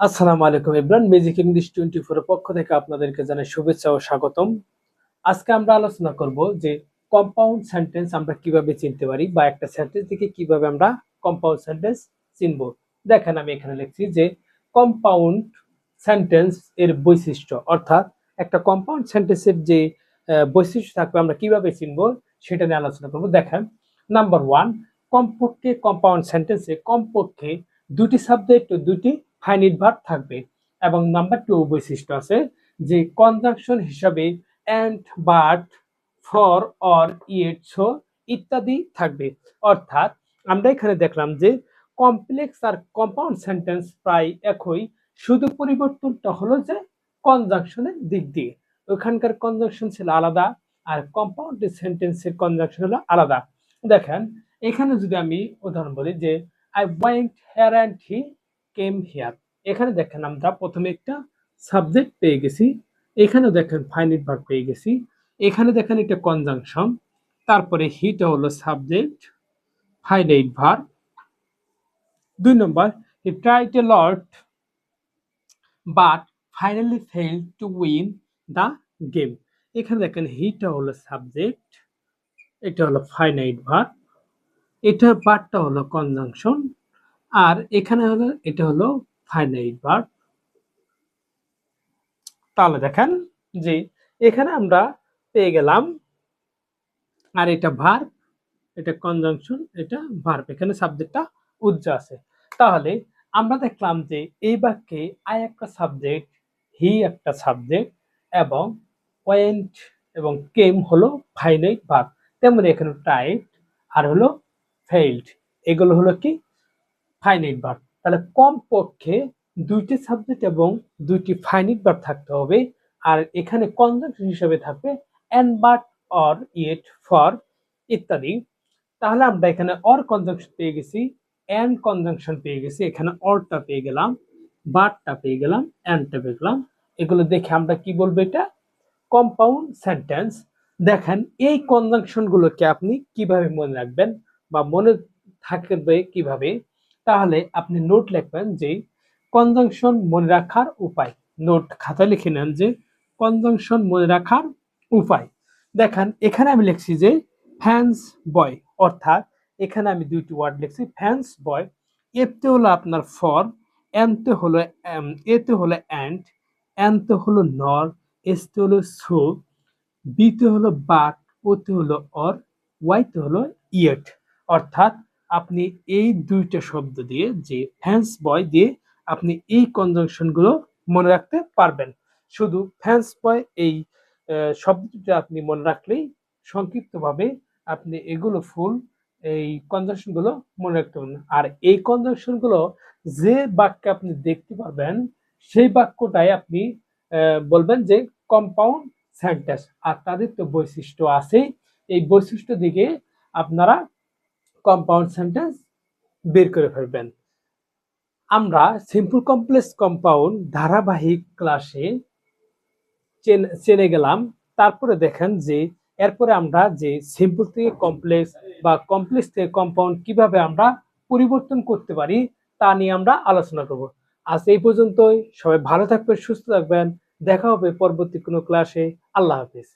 আসসালামু আলাইকুম Ibran magic English twenty four পক্ষ থেকে আপনাদেরকে জানাই শুভেচ্ছা ও স্বাগতম। আজকে আমরা আলোচনা করব যে কম্পাউন্ড সেন্টেন্স আমরা কীভাবে চিনতে পারি বা একটা সেন্টেন্স থেকে কীভাবে আমরা কম্পাউন্ড সেন্টেন্স চিনব। দেখেন, আমি এখানে লিখছি যে কম্পাউন্ড সেন্টেন্স এর বৈশিষ্ট্য, অর্থাৎ একটা কম্পাউন্ড সেন্টেন্সের যে বৈশিষ্ট্য থাকবে আমরা কীভাবে চিনব সেটা নিয়ে আলোচনা করব। দেখেন নাম্বার ওয়ান কমপক্ষে কম্পাউন্ড সেন্টেন্সে কমপক্ষে দুটি সাবজেক্ট দুটি ফাইনিট ভার্ব থাকবে। এবং নাম্বার টু বৈশিষ্ট্য আছে যে কনজাংশন হিসাবে and but for or yet so ইত্যাদি থাকবে। অর্থাৎ আমরা এখানে দেখলাম যে কমপ্লেক্স আর কম্পাউন্ড সেন্টেন্স প্রায় একই, শুধু পরিবর্তনটা হলো যে কনজাংশনের দিক দিয়ে। ওখানকার কনজাংশন ছিল আলাদা আর কম্পাউন্ড সেন্টেন্সের কনজাংশন হলো আলাদা। দেখেন, এখানে যদি আমি উদাহরণ বলি যে I went here and he came here এখানে দেখেন আমরা প্রথমে একটা সাবজেক্ট পেয়ে গেছি। এখানেও দেখেন ফাইনিট ভার্ব পেয়ে গেছি। এখানে দেখেন একটা কনজাংশন তারপরে হিটা হলো সাবজেক্ট ফাইনাইট ভার্ব দুই নম্বর he tried a lot but finally fail to win the game এখানে দেখেন হিটা হলো সাবজেক্ট এটা হলো ফাইনাইট ভার্ব এটা বারটা হলো কনজাংশন আর এখানে হলো, এটা হলো ফাইনাইট ভার্ব তাহলে দেখেন যে এখানে আমরা পেয়ে গেলাম, আর এটা ভার্ব এটা কনজাংশন এটা ভার্ব এখানে সাবজেক্টটা উজ্জ্ব আছে। তাহলে আমরা দেখলাম যে এই বাক্যে আই একটা সাবজেক্ট হি একটা সাবজেক্ট এবং ওয়েন্ট এবং কেম হলো ফাইনাইট ভার্ব তেমনি এখানে টাইট আর হলো ফেইল্ড এগুলো হলো কি? ফাইনাইট ভার্ব তাহলে কমপক্ষে দুইটি সাবজেক্ট এবং দুইটি ফাইনিট ভার্ব থাকতে হবে। আর এখানে কনজাংশন হিসেবে থাকবে and but or yet for ইত্যাদি। তাহলে আমরা এখানে অর কনজাংশন পেয়ে গেছি অ্যান্ড কনজাংশন পেয়ে গেছি, এখানে অরটা পেয়ে গেলাম বাটটা পেয়ে গেলাম অ্যান্ডটা পেয়ে গেলাম। এগুলো দেখে আমরা কি বলব এটা? কম্পাউন্ড সেন্টেন্স দেখেন, এই কনজাংশনগুলোকে আপনি কীভাবে মনে রাখবেন বা মনে থাকবে কীভাবে? তাহলে আপনি নোট লিখবেন যে কনজাংশন মনে রাখার উপায়। নোট খাতায় লিখে নেন যে কনজাংশন মনে রাখার উপায়। দেখেন, এখানে আমি লিখছি যে ফ্যান্স বয় অর্থাৎ এখানে আমি দুইটি ওয়ার্ড লিখছি ফ্যান্স বয় এতে হলো আপনার ফর এনতে হলো এতে হলো অ্যান্ড এনতে হলো নর এসতে হলো সো বিতে হলো বাট ওতে হলো অর ওয়াইতে হলো ইয়েট অর্থাৎ আপনি এই দুইটা শব্দ দিয়ে, যে ফ্যান্স বয় দিয়ে আপনি এই কনজাংশনগুলো মনে রাখতে পারবেন। শুধু ফ্যান্স বয় এই শব্দটা আপনি মনে রাখলেই সংক্ষিপ্তভাবে আপনি এগুলো ফুল এই কনজাংশনগুলো মনে রাখতে পারবেন। আর এই কনজাংশনগুলো যে বাক্যে আপনি দেখতে পারবেন, সেই বাক্যটাই আপনি বলবেন যে কম্পাউন্ড সেন্টেন্স আর তাদের তো বৈশিষ্ট্য আছে এই বৈশিষ্ট্য দিকে আপনারা কম্পাউন্ড সেন্টেন্স বের করে ফেলবেন। আমরা সিম্পল কমপ্লেক্স কম্পাউন্ড ধারাবাহিক ক্লাসে চেনে গেলাম। তারপরে দেখেন যে এরপরে আমরা যে সিম্পল থেকে কমপ্লেক্স বা কমপ্লেক্স থেকে কম্পাউন্ড কীভাবে আমরা পরিবর্তন করতে পারি তা নিয়ে আমরা আলোচনা করব। আজ এই পর্যন্তই। সবাই ভালো থাকবেন, সুস্থ থাকবেন। দেখা হবে পরবর্তী কোনো ক্লাসে আল্লাহ হাফিজ।